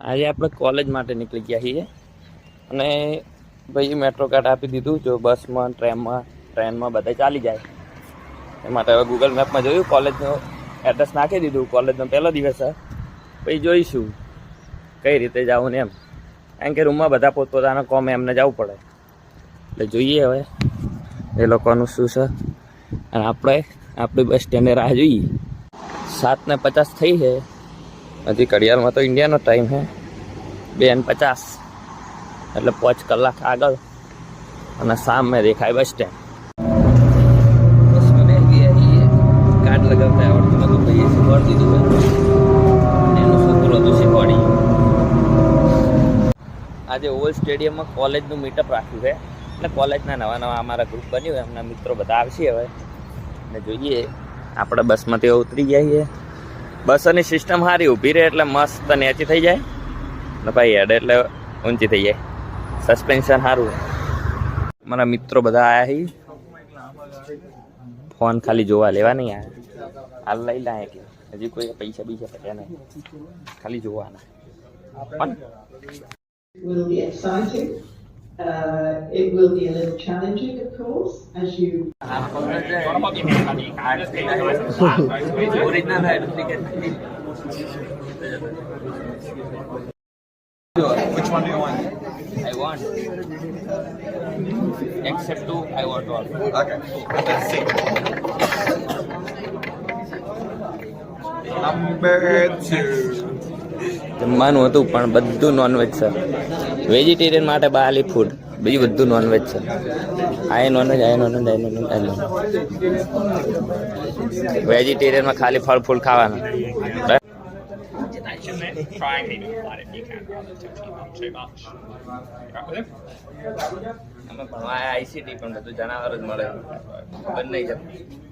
આજે આપણે કોલેજ માટે નીકળી ગયા છીએ. અને ભાઈ મેટ્રો કાર્ડ આપી દીધું, જો બસમાં ટ્રેનમાં ટ્રેનમાં બધા ચાલી જાય. એ માટે હવે ગૂગલ મેપમાં જોયું કોલેજનું એડ્રેસ નાખી દીધું. કોલેજનો પહેલો દિવસ પછી જોઈશું કઈ રીતે જવું ને એમ. કારણ કે રૂમમાં બધા પોતપોતાના કોમ એમને જવું પડે. એટલે જોઈએ હવે એ લોકોનું શું છે. અને આપણે, આપણી બસ સ્ટેન્ડે રાહ જોઈએ. સાત ને પચાસ થઈ છે. હજી ઘડિયાળમાં તો ઇન્ડિયાનો ટાઈમ છે બે ને પચાસ. એટલે પાંચ કલાક આગળ. અને સામે દેખાય બસ સ્ટેન્ડ બસમાં બેસી લગાવતા આવડતું દીધું છે. એનું આજે ઓલ સ્ટેડિયમમાં કોલેજનું મીટઅપ રાખ્યું છે. એટલે કોલેજના નવા નવા અમારા ગ્રુપ બન્યું. એમના મિત્રો બધા આવશે હવે. ને જોઈએ. આપણે બસમાંથી ઉતરી ગયા છીએ. બસોની સિસ્ટમ સારી ઊભી રહે એટલે મસ્ત નેચી થઈ જાય. ને ભાઈ હેડ એટલે ઊંચી થઈ જાય. સસ્પેન્શન સારું મારા મિત્રો બધા આવ્યા છે ફોન ખાલી જોવા લેવા નહીં આવ્યા હાલ લઈ લાય કે. હજી કોઈ પૈસા બીજા પડ્યા નહીં. ખાલી જોવાના. પણ. Uh, it will be a little challenging, of course, as you Which one do you want? I want. Except two, I want all. Okay. Let's see. Number two. જમવાનું હતું પણ બધું નોનવેજ છે. વેજીટેરિયન માટે બાલી ફૂડ બીજું બધું non veg છે. આ નોનવેજ આ નોનવેજ આ નોનવેજ આ નોનવેજ વેજીટેરિયનમાં ખાલી ફળ ફૂલ ખાવાના. trying maybe apply it if you can rather than touching too much. Right with him? અમે ભણવા આઈસીટી પણ બધું જનાવર જ મળે. ખબર નહીં જતી